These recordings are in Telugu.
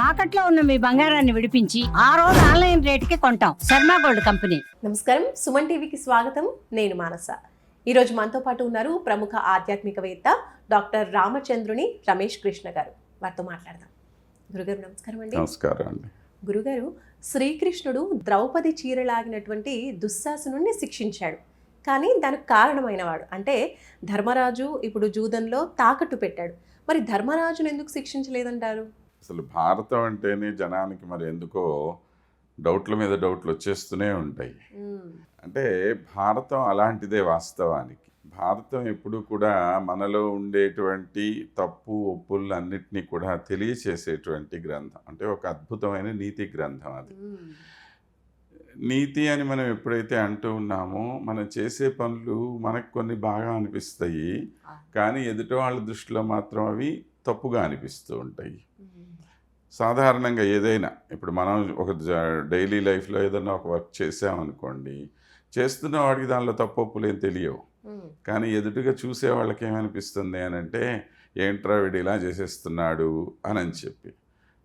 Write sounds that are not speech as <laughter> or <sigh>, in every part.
తాకట్లో ఉన్న మీ బంగారాన్ని విడిపించి ఆ రోజు ఆన్లైన్ రేటుకి కొంటాం. Sharma gold company. నమస్కారం. సుమన్ టీవీకి స్వాగతం. నేను మానస. ఈరోజు మనతో పాటు ఉన్నారు ప్రముఖ ఆధ్యాత్మికవేత్త డాక్టర్ రామచంద్రుని రమేష్ కృష్ణ గారు. వారితో మాట్లాడదాం. గురుగారు నమస్కారం అండి. నమస్కారం అండి. గురుగారు శ్రీకృష్ణుడు ద్రౌపది చీరలాగినటువంటి దుశ్శాసనుణ్ణి శిక్షించాడు. కానీ దానికి కారణమైనవాడు. అంటే ధర్మరాజు ఇప్పుడు జూదంలో తాకట్టు పెట్టాడు. మరి ధర్మరాజును ఎందుకు శిక్షించలేదంటారు? అసలు భారతం అంటేనే జనానికి మరి ఎందుకో డౌట్ల మీద డౌట్లు వచ్చేస్తూనే ఉంటాయి. అంటే భారతం అలాంటిదే వాస్తవానికి. భారతం ఎప్పుడు కూడా మనలో ఉండేటువంటి తప్పు ఒప్పులు అన్నిటినీ కూడా తెలియచేసేటువంటి గ్రంథం. అంటే ఒక అద్భుతమైన నీతి గ్రంథం అది. నీతి అని మనం ఎప్పుడైతే అంటూ ఉన్నామో మనం చేసే పనులు మనకు కొన్ని బాగా అనిపిస్తాయి. కానీ ఎదుటి వాళ్ళ దృష్టిలో మాత్రం అవి తప్పుగా అనిపిస్తూ ఉంటాయి. సాధారణంగా ఏదైనా ఇప్పుడు మనం ఒక డైలీ లైఫ్లో ఏదైనా ఒక వర్క్ చేసామనుకోండి చేస్తున్న వాడికి దానిలో తప్పొప్పులు ఏం తెలియవు. కానీ ఎదుటిగా చూసే వాళ్ళకి ఏమనిపిస్తుంది అని అంటే ఏంట్రా వీడు ఇలా చేసేస్తున్నాడు అని అని చెప్పి.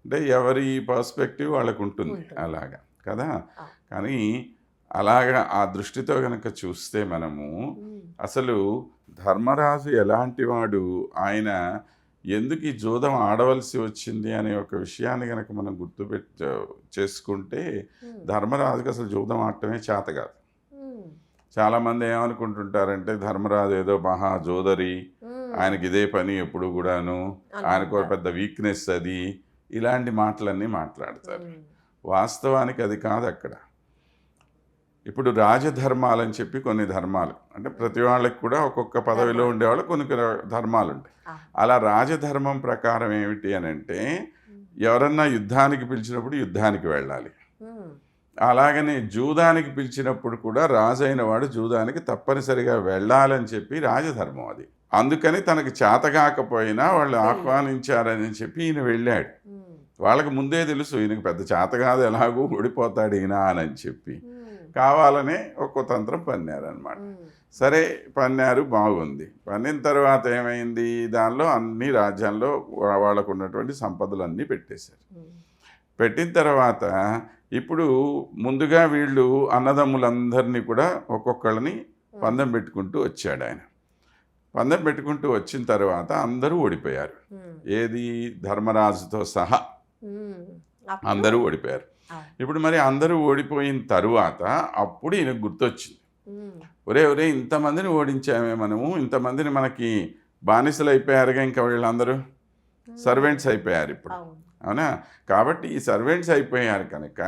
అంటే ఎవరి పర్స్పెక్టివ్ వాళ్ళకు ఉంటుంది. అలాగా కదా. కానీ అలాగా ఆ దృష్టితో కనుక చూస్తే మనము అసలు ధర్మరాజు ఎలాంటి వాడు? ఆయన ఎందుకు ఈ జూదం ఆడవలసి వచ్చింది అనే ఒక విషయాన్ని కనుక మనం గుర్తుపెట్ చేసుకుంటే ధర్మరాజుకి అసలు జూదం ఆడటమే చేత కాదు. చాలామంది ఏమనుకుంటుంటారంటే ధర్మరాజు ఏదో మహా జోదరి ఆయనకి ఇదే పని ఎప్పుడు కూడాను ఆయనకు ఒక పెద్ద వీక్నెస్ అది ఇలాంటి మాటలన్నీ మాట్లాడతారు. వాస్తవానికి అది కాదు అక్కడ ఇప్పుడు రాజధర్మాలని చెప్పి కొన్ని ధర్మాలు. అంటే ప్రతి వాళ్ళకి కూడా ఒక్కొక్క పదవిలో ఉండేవాళ్ళు కొన్ని కొన్ని ధర్మాలు ఉంటాయి. అలా రాజధర్మం ప్రకారం ఏమిటి అని అంటే ఎవరన్నా యుద్ధానికి పిలిచినప్పుడు యుద్ధానికి వెళ్ళాలి. అలాగనే జూదానికి పిలిచినప్పుడు కూడా రాజైన వాడు జూదానికి తప్పనిసరిగా వెళ్ళాలని చెప్పి రాజధర్మం అది. అందుకని తనకి చేత కాకపోయినా వాళ్ళు ఆహ్వానించారని చెప్పి ఈయన వెళ్ళాడు. వాళ్ళకి ముందే తెలుసు ఈయనకి పెద్ద చేత కాదు ఎలాగూ ఓడిపోతాడు ఈయన అని చెప్పి. కావాలనే ఒక తంత్రం పన్నారనమాట సరే పన్నారు బాగుంది. పన్నిన తర్వాత ఏమైంది? దానిలో అన్ని రాజ్యాల్లో వాళ్ళకు ఉన్నటువంటి సంపదలు అన్నీ పెట్టేశారు పెట్టిన తర్వాత ఇప్పుడు ముందుగా వీళ్ళు అన్నదమ్ములందరినీ కూడా ఒక్కొక్కళ్ళని పందెం పెట్టుకుంటూ వచ్చాడు ఆయన. పందెం పెట్టుకుంటూ వచ్చిన తర్వాత అందరూ ఓడిపోయారు. ఏది? ధర్మరాజుతో సహా అందరూ ఓడిపోయారు. ఇప్పుడు మరి అందరూ ఓడిపోయిన తరువాత అప్పుడు ఈయనకు గుర్తొచ్చింది. ఒరే ఒరే ఇంతమందిని ఓడించామే మనము ఇంతమందిని మనకి బానిసలు అయిపోయారుగా ఇంకా వీళ్ళందరూ? సర్వెంట్స్ అయిపోయారు ఇప్పుడు. అవునా. కాబట్టి ఈ సర్వెంట్స్ అయిపోయారు కనుక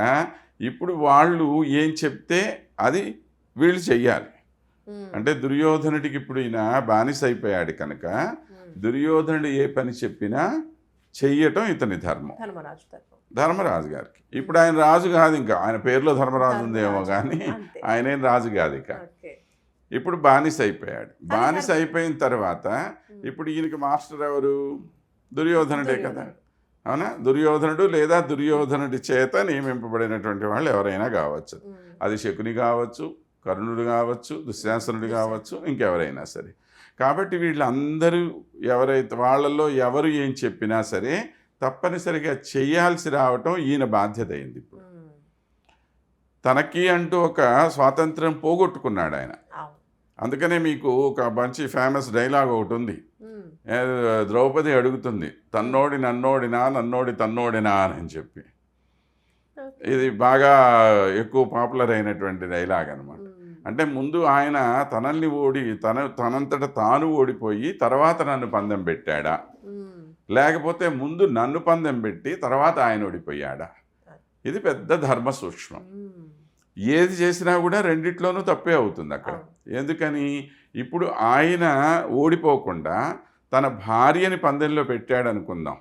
ఇప్పుడు వాళ్ళు ఏం చెప్తే అది వీళ్ళు చెయ్యాలి. అంటే దుర్యోధనుడికి ఇప్పుడు ఈయన బానిస అయిపోయాడు కనుక దుర్యోధనుడు ఏ పని చెప్పినా చెయ్యటం ఇతని ధర్మం. ధర్మరాజు గారికి. ఇప్పుడు ఆయన రాజు కాదు ఇంకా. ఆయన పేరులో ధర్మరాజు ఉందేమో కానీ. ఆయనేం రాజు కాదు ఇక. ఇప్పుడు బానిస అయిపోయాడు. బానిస అయిపోయిన తర్వాత ఇప్పుడు ఈయనకి మాస్టర్ ఎవరు? దుర్యోధనుడే కదా. అవునా? దుర్యోధనుడు లేదా దుర్యోధనుడి చేత నియమింపబడినటువంటి వాళ్ళు ఎవరైనా కావచ్చు. అది శకుని కావచ్చు కర్ణుడు కావచ్చు దుశ్శాసనుడు కావచ్చు ఇంకెవరైనా సరే. కాబట్టి వీళ్ళందరూ ఎవరైతే వాళ్ళల్లో ఎవరు ఏం చెప్పినా సరే తప్పనిసరిగా చేయాల్సి రావటం ఈయన బాధ్యత అయింది ఇప్పుడు. తనకి అంటూ ఒక స్వాతంత్రం పోగొట్టుకున్నాడు ఆయన. అందుకనే మీకు ఒక మంచి ఫేమస్ డైలాగ్ ఒకటి ఉంది. ద్రౌపది అడుగుతుంది తన్నోడి నన్నోడినా నన్నోడి తన్నోడినా అని చెప్పి. ఇది బాగా ఎక్కువ పాపులర్ అయినటువంటి డైలాగ్ అనమాట అంటే ముందు ఆయన తనల్ని ఓడి తన తనంతట తాను ఓడిపోయి తర్వాత నన్ను పందెం పెట్టాడా? లేకపోతే ముందు నన్ను పందెం పెట్టి తర్వాత ఆయన ఓడిపోయాడా? ఇది పెద్ద ధర్మ సూక్ష్మం. ఏది చేసినా కూడా రెండిట్లోనూ తప్పే అవుతుంది అక్కడ. ఎందుకని? ఇప్పుడు ఆయన ఓడిపోకుండా తన భార్యని పందెంలో పెట్టాడు అనుకుందాం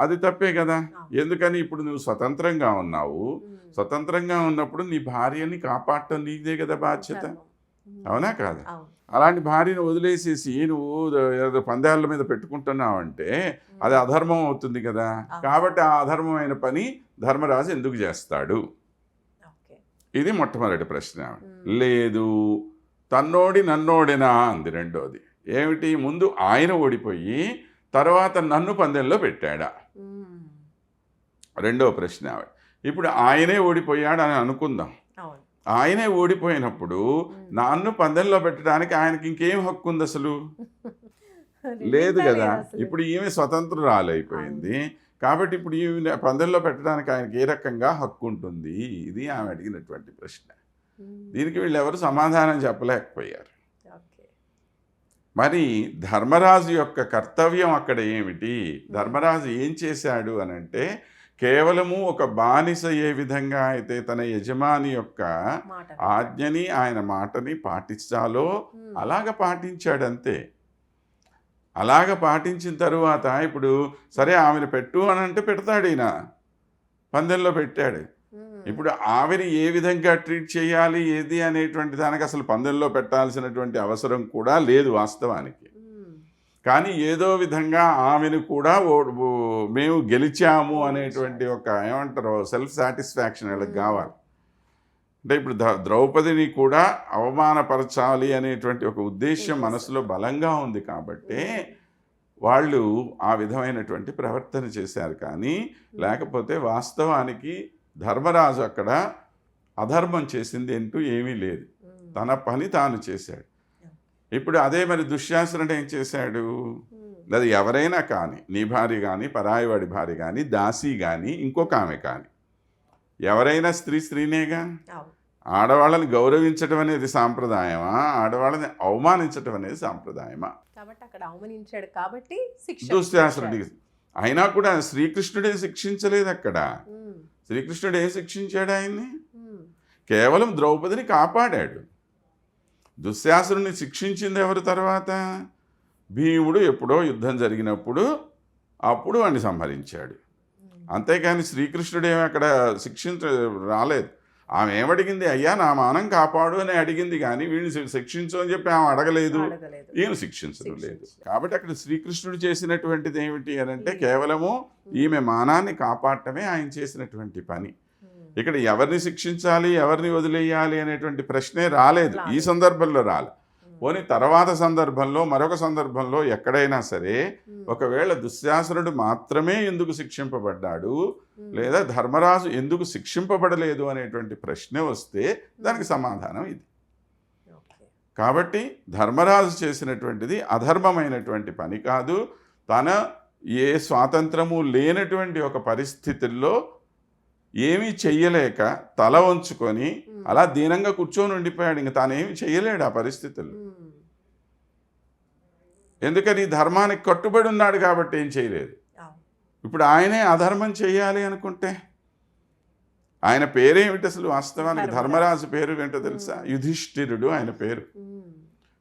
అది తప్పు కదా. ఎందుకని? ఇప్పుడు నువ్వు స్వతంత్రంగా ఉన్నావు. స్వతంత్రంగా ఉన్నప్పుడు నీ భార్యని కాపాడటం నీదే కదా బాధ్యత. అవునా కాదా? అలాంటి భార్యను వదిలేసేసి నువ్వు ఏదో పందాల మీద పెట్టుకుంటున్నావంటే అది అధర్మం అవుతుంది కదా. కాబట్టి ఆ అధర్మమైన పని ధర్మరాజు ఎందుకు చేస్తాడు? ఇది మొట్టమొదటి ప్రశ్న. లేదు తన్నోడి నన్నోడినా అంది రెండోది. ఏమిటి? ముందు ఆయన ఓడిపోయి తర్వాత నన్ను పందెంలో పెట్టాడా. రెండో ప్రశ్న. ఇప్పుడు ఆయనే ఓడిపోయాడు అని అనుకుందాం ఆయనే ఓడిపోయినప్పుడు నన్ను పందెంలో పెట్టడానికి ఆయనకి ఇంకేం హక్కు ఉంది అసలు? <laughs> లేదు కదా. ఇప్పుడు ఈమె స్వతంత్రురాలైపోయింది. కాబట్టి ఇప్పుడు ఈమె పందెంలో పెట్టడానికి ఆయనకి ఏ రకంగా హక్కు ఉంటుంది? ఇది ఆమె అడిగినటువంటి ప్రశ్న. దీనికి వీళ్ళు ఎవరు సమాధానం చెప్పలేకపోయారు. మరి ధర్మరాజు యొక్క కర్తవ్యం అక్కడ ఏమిటి? ధర్మరాజు ఏం చేశాడు అని అంటే కేవలము ఒక బానిస ఏ విధంగా అయితే తన యజమాని యొక్క ఆజ్ఞని ఆయన మాటని పాటించాలో అలాగ పాటించాడు అంతే అలాగ పాటించిన తరువాత ఇప్పుడు సరే ఆమెను పెట్టు అని అంటే పెడతాడు ఈయన. పందెంలో పెట్టాడు. ఇప్పుడు ఆమెని ఏ విధంగా ట్రీట్ చేయాలి ఏది అనేటువంటి దానికి అసలు పందెంలో పెట్టాల్సినటువంటి అవసరం కూడా లేదు వాస్తవానికి. కానీ ఏదో విధంగా ఆమెను కూడా మేము గెలిచాము అనేటువంటి ఒక ఏమంటారు సెల్ఫ్ సాటిస్ఫాక్షన్ వీళ్ళకి కావాలి. అంటే ఇప్పుడు ద- ద్రౌపదిని కూడా అవమానపరచాలి అనేటువంటి ఒక ఉద్దేశం మనసులో బలంగా ఉంది కాబట్టి వాళ్ళు ఆ విధమైనటువంటి ప్రవర్తన చేశారు. కానీ లేకపోతే వాస్తవానికి ధర్మరాజు అక్కడ అధర్మం చేసింది అంటూ ఏమీ లేదు. తన పని తాను చేశాడు. ఇప్పుడు అదే మరి దుశ్శాసనుడు ఏం చేశాడు? అది ఎవరైనా కానీ నీ భార్య కానీ పరాయివాడి భార్య కానీ దాసి కానీ ఇంకొక ఆమె కానీ ఎవరైనా స్త్రీ స్త్రీనేగా? ఆడవాళ్ళని గౌరవించడం అనేది సాంప్రదాయమా? ఆడవాళ్ళని అవమానించడం అనేది సాంప్రదాయమా? కాబట్టి అక్కడ అవమానించాడు కాబట్టి దుశ్శాసనుడికి అయినా కూడా శ్రీకృష్ణుడే శిక్షించలేదు అక్కడ. శ్రీకృష్ణుడు ఏం శిక్షించాడు ఆయన్ని? కేవలం ద్రౌపదిని కాపాడాడు. దుశ్శాసనుని శిక్షించింది ఎవరు తర్వాత? భీముడు ఎప్పుడో యుద్ధం జరిగినప్పుడు అప్పుడు వాడిని సంహరించాడు. అంతేకాని శ్రీకృష్ణుడు ఏమి అక్కడ శిక్షించ రాలేదు. ఆమె ఏమడిగింది? అయ్యా నా మానం కాపాడు అని అడిగింది కానీ వీడిని శిక్షించు అని చెప్పి ఆమె అడగలేదు. ఈయన శిక్షించడం లేదు. కాబట్టి అక్కడ శ్రీకృష్ణుడు చేసినటువంటిది ఏమిటి అని అంటే కేవలము ఈమె మానాన్ని కాపాడటమే ఆయన చేసినటువంటి పని. ఇక్కడ ఎవరిని శిక్షించాలి ఎవరిని వదిలేయాలి అనేటువంటి ప్రశ్నే రాలేదు. ఈ. సందర్భంలో రాలేదు ఉమ్, పోనీ తర్వాత సందర్భంలో మరొక సందర్భంలో ఎక్కడైనా సరే ఒకవేళ దుశ్శాసనుడు మాత్రమే ఎందుకు శిక్షింపబడ్డాడు? లేదా ధర్మరాజు ఎందుకు శిక్షింపబడలేదు అనేటువంటి ప్రశ్న వస్తే దానికి సమాధానం ఇది. కాబట్టి ధర్మరాజు చేసినటువంటిది అధర్మమైనటువంటి పని కాదు. తన ఏ స్వాతంత్రము లేనటువంటి ఒక పరిస్థితుల్లో ఏమీ చెయ్యలేక తల వంచుకొని అలా దీనంగా కూర్చొని ఉండిపోయాడు. ఇంక తాను ఏమి చెయ్యలేడు ఆ పరిస్థితుల్లో ఉమ్, ఎందుకని? ధర్మానికి కట్టుబడి ఉన్నాడు కాబట్టి ఏం చేయలేదు. ఇప్పుడు ఆయనే అధర్మం చేయాలి అనుకుంటే ఆయన పేరేమిటి అసలు వాస్తవానికి? ధర్మరాజు. పేరు ఏంటో తెలుసా. యుధిష్ఠిరుడు ఆయన పేరు.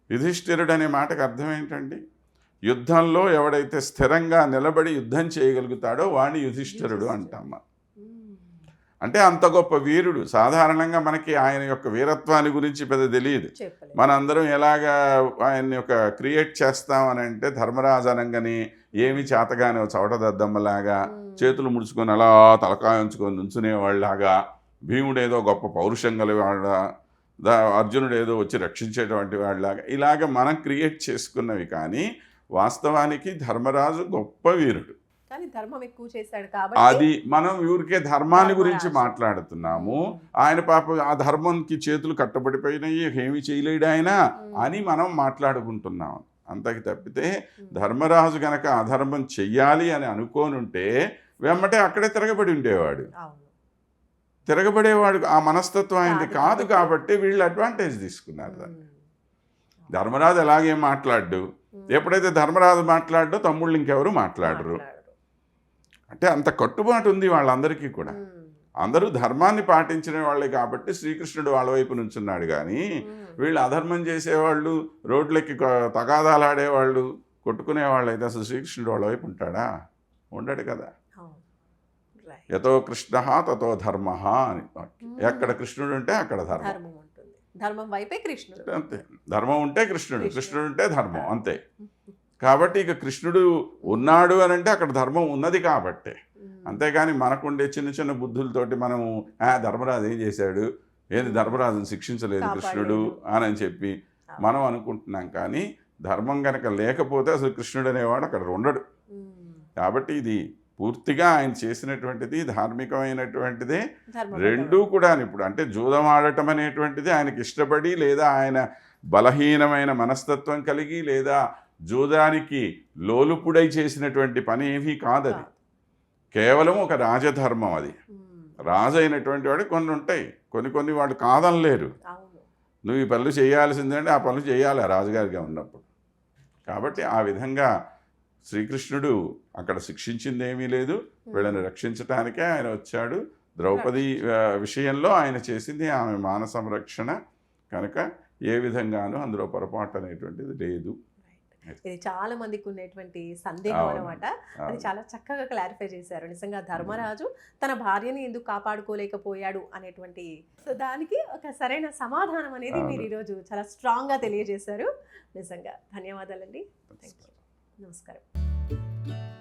యుధిష్ఠిరుడు అనే మాటకు అర్థం ఏంటండి? యుద్ధంలో ఎవడైతే స్థిరంగా నిలబడి యుద్ధం చేయగలుగుతాడో వాడిని యుధిష్ఠిరుడు అంటాం అంటే అంత గొప్ప వీరుడు. సాధారణంగా మనకి ఆయన యొక్క వీరత్వాన్ని గురించి పెద్ద తెలియదు. మనందరం ఎలాగా ఆయన్ని ఒక క్రియేట్ చేస్తామని అంటే ధర్మరాజు అనగానే ఏమి చేతగానే చవటదద్దమ్మలాగా చేతులు ముడుచుకొని అలా తలకాయ ఉంచుకొని నుంచునేవాళ్ళలాగా భీముడు ఏదో గొప్ప పౌరుషం గలవాళ్ళ దా అర్జునుడు ఏదో వచ్చి రక్షించేటువంటి వాళ్ళలాగా ఇలాగ మనం క్రియేట్ చేసుకున్నవి కానీ వాస్తవానికి ధర్మరాజు గొప్ప వీరుడు. కానీ ధర్మం ఎక్కువ చేశాడు కాబట్టి అది మనం ఊరికే ధర్మాన్ని గురించి. మాట్లాడుతున్నాము. ఆయన పాప ఆ ధర్మంకి చేతులు కట్టబడిపోయినాయి ఏమి చేయలేడు ఆయన అని మనం మాట్లాడుకుంటున్నాం. అంతకి తప్పితే ధర్మరాజు గనక అధర్మం చెయ్యాలి అని అనుకోనుంటే వెమ్మటే అక్కడే తిరగబడి ఉండేవాడు. తిరగబడేవాడు ఆ మనస్తత్వం ఆయనది కాదు కాబట్టి. వీళ్ళు అడ్వాంటేజ్ తీసుకున్నారు దాన్ని. ధర్మరాజు అలాగే మాట్లాడు ఎప్పుడైతే ధర్మరాజు మాట్లాడో తమ్ముళ్ళు ఇంకెవరు మాట్లాడరు. అంటే అంత కట్టుబాటు ఉంది వాళ్ళందరికీ కూడా. అందరూ ధర్మాన్ని పాటించిన వాళ్ళే కాబట్టి శ్రీకృష్ణుడు వాళ్ళ వైపు నుంచున్నాడు కానీ వీళ్ళు అధర్మం చేసేవాళ్ళు రోడ్లెక్కి కొ- తగాదాలు ఆడేవాళ్ళు కొట్టుకునేవాళ్ళు అయితే అసలు శ్రీకృష్ణుడు వాళ్ళ వైపు ఉంటాడా? ఉండడు కదా. యతో కృష్ణ తతో ధర్మ అని. ఎక్కడ కృష్ణుడు ఉంటే అక్కడ ధర్మం. ధర్మం ఉంటుంది. ధర్మం వైపే కృష్ణుడు. అంతే. ధర్మం ఉంటే కృష్ణుడు. కృష్ణుడు. ఉంటే ధర్మం అంతే. కాబట్టి ఇక కృష్ణుడు ఉన్నాడు అని అంటే అక్కడ ధర్మం ఉన్నది కాబట్టే. అంతేగాని మనకుండే చిన్న చిన్న బుద్ధులతోటి మనము "ఆ, ధర్మరాజు ఏం చేశాడు? ఏది ధర్మరాజుని శిక్షించలేదు. కృష్ణుడు అని అని చెప్పి మనం అనుకుంటున్నాం కానీ ధర్మం కనుక లేకపోతే అసలు కృష్ణుడు అనేవాడు అక్కడ ఉండడు. కాబట్టి ఇది పూర్తిగా ఆయన చేసినటువంటిది ధార్మికమైనటువంటిదే. ధర్మ రెండూ కూడా ఇప్పుడు అంటే జూదం ఆడటం అనేటువంటిది ఆయనకి ఇష్టపడి లేదా ఆయన బలహీనమైన మనస్తత్వం కలిగి లేదా జూదానికి లోలుపుడై చేసినటువంటి పని ఏమీ కాదది. కేవలం ఒక రాజధర్మం అది. రాజు అయినటువంటి వాడు కొన్ని ఉంటాయి. కొన్ని కొన్ని వాళ్ళు కాదనలేరు నువ్వు ఈ పనులు చేయాల్సిందంటే ఆ పనులు చేయాలి ఆ రాజుగారిగా ఉన్నప్పుడు. కాబట్టి ఆ విధంగా శ్రీకృష్ణుడు అక్కడ శిక్షించింది ఏమీ లేదు వీళ్ళని రక్షించటానికే ఆయన వచ్చాడు. ద్రౌపది విషయంలో ఆయన చేసింది ఆమె మాన సంరక్షణ. కనుక ఏ విధంగానూ అందులో పొరపాటు అనేటువంటిది లేదు. ఇది చాలా మందికి ఉన్నటువంటి సందేహం. అనమాట అది. చాలా చక్కగా క్లారిఫై చేశారు. నిజంగా ధర్మరాజు తన భార్యని ఎందుకు కాపాడుకోలేకపోయాడు అనేటువంటి సో దానికి ఒక సరైన సమాధానం అనేది. మీరు ఈరోజు చాలా స్ట్రాంగ్గా తెలియజేశారు. నిజంగా ధన్యవాదాలండి. థ్యాంక్ యూ నమస్కారం.